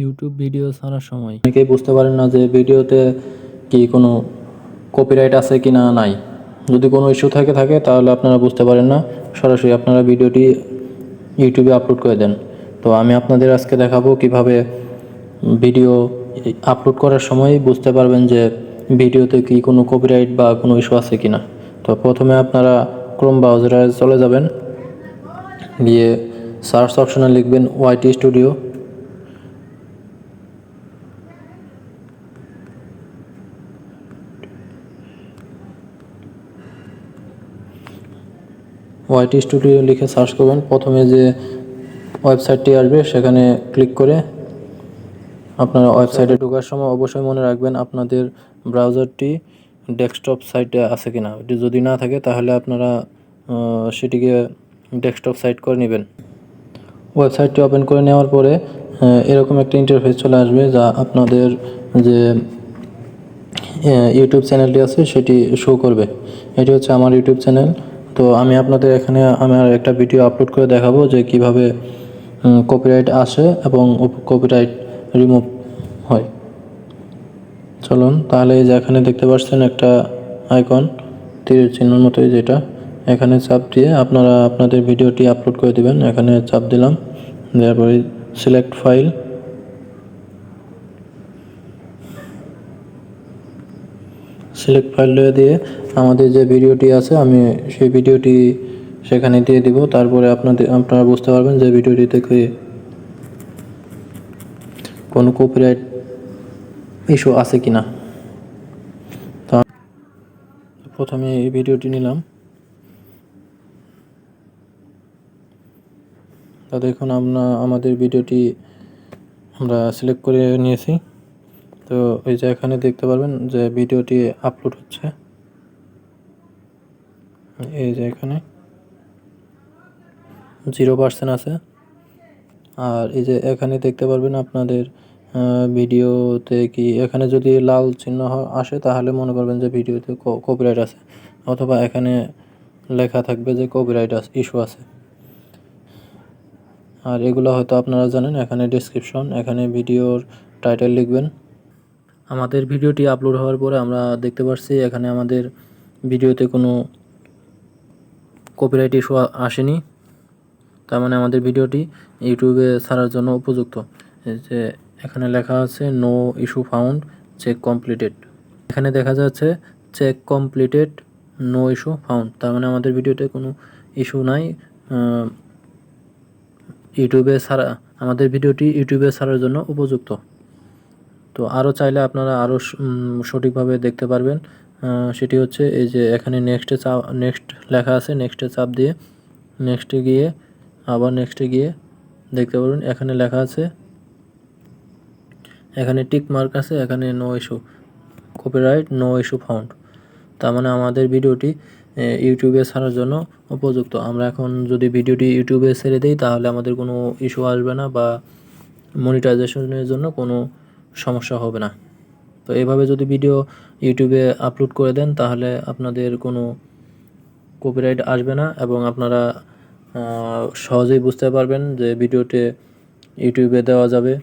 YouTube video ছাড়ার সময়। অনেকেই বুঝতে পারেন না যে ভিডিওতে কি কোনো কপিরাইট আছে কি না নাই। যদি কোনো ইস্যু থাকে থাকে, তাহলে আপনারা বুঝতে পারেন না। সরাসরি আপনারা ভিডিওটি ইউটিউবে আপলোড করে দেন। তো আমি আপনাদের আজকে দেখাবো কীভাবে ভিডিও আপলোড করার সময় বুঝতে পারবেন যে ভিডিওতে কি কোনো কপিরাইট বা কোনো ইস্যু আছে কি না তো প্রথমে আপনারা ক্রোম ব্রাউজারে চলে যাবেন। গিয়ে সার্চ অপশনে লিখবেন ওয়াইটি স্টুডিও ওয়াইটি স্টুডিও লিখে সার্চ করবেন। প্রথমে যে ওয়েবসাইটটি আসবে সেখানে ক্লিক করে আপনারা ওয়েবসাইটে ঢোকার সময় অবশ্যই মনে রাখবেন আপনাদের ব্রাউজারটি ডেস্কটপ সাইটে আছে কিনা। এটি যদি না থাকে তাহলে আপনারা সেটিকে ডেস্কটপ সাইট করে নেবেন। ওয়েবসাইটটি ওপেন করে নেওয়ার পরে এরকম একটা ইন্টারফেস চলে আসবে যা আপনাদের যে ইউটিউব চ্যানেলটি আছে সেটি শো করবে। এটি হচ্ছে আমার ইউটিউব চ্যানেল তো আমি আপনাদের এখানে আমার একটা ভিডিও আপলোড করে দেখাবো যে কীভাবে কপিরাইট আসে এবং কপিরাইট রিমুভ হয়। চলুন, তাহলে এই যে এখানে দেখতে পাচ্ছেন একটা আইকন তীরের চিহ্নের মতোই যেটা। এখানে চাপ দিয়ে আপনারা আপনাদের ভিডিওটি আপলোড করে দিবেন। এখানে চাপ দিলাম, দেওয়ার পরে সিলেক্ট ফাইল সিলেক্ট ফাইল দিয়ে আমাদের যে ভিডিওটি আছে, আমি সেই ভিডিওটি সেখানে দিয়ে দিব। তারপরে আপনাদের, আপনারা বুঝতে পারবেন যে ভিডিওটিতে কি কোনো কপিরাইট ইস্যু আছে কি না তো প্রথমে এই ভিডিওটি নিলাম। তা দেখুন, আমরা, আমাদের ভিডিওটি আমরা সিলেক্ট করে নিয়েছি। তো এই যে এখানে দেখতে পারবেন যে ভিডিওটি আপলোড হচ্ছে। এই যে এখানে জিরো পার্সেন্ট আছে। আর এই যে এখানে দেখতে পারবেন আপনাদের ভিডিওতে কি এখানে যদি লাল চিহ্ন আসে, তাহলে মনে করবেন যে ভিডিওতে কপিরাইট আছে। অথবা এখানে লেখা থাকবে যে কপিরাইট ইস্যু আছে। আর এগুলো হয়তো আপনারা জানেন, এখানে ডেসক্রিপশন এখানে ভিডিওর টাইটেল লিখবেন। আমাদের ভিডিওটি আপলোড হওয়ার পরে আমরা দেখতে পাচ্ছি এখানে আমাদের ভিডিওতে কোনো কপিরাইট ইস্যু আসেনি। তার মানে আমাদের ভিডিওটি ইউটিউবে ছাড়ার জন্য উপযুক্ত। যে এখানে লেখা আছে no issue found check completed এখানে দেখা যাচ্ছে check completed no issue found তার মানে আমাদের ভিডিওতে কোনো ইস্যু নাই। ইউটিউবে ছাড়া আমাদের ভিডিওটি ইউটিউবে ছাড়ার জন্য উপযুক্ত। তো আরও চাইলে আপনারা আরও সঠিকভাবে দেখতে পারবেন। সেটি হচ্ছে এই যে এখানে নেক্সটে চাপ নেক্সট লেখা আছে নেক্সটে চাপ দিয়ে নেক্সটে গিয়ে আবার নেক্সটে গিয়ে দেখতে পারবেন, এখানে লেখা আছে, এখানে টিক মার্ক আছে, এখানে no issue copyright no issue found তার মানে আমাদের ভিডিওটি ইউটিউবে ছাড়ার জন্য উপযুক্ত। আমরা এখন যদি ভিডিওটি ইউটিউবে ছেড়ে দিই, তাহলে আমাদের কোনো ইস্যু আসবে না বা মনিটাইজেশনের জন্য কোনো সমস্যা হবে না। তো এইভাবে যদি ভিডিও ইউটিউবে আপলোড করে দেন, তাহলে আপনাদের কোনো কপিরাইট আসবে না এবং আপনারা সহজেই বুঝতে পারবেন যে ভিডিওটি ইউটিউবে দেওয়া যাবে।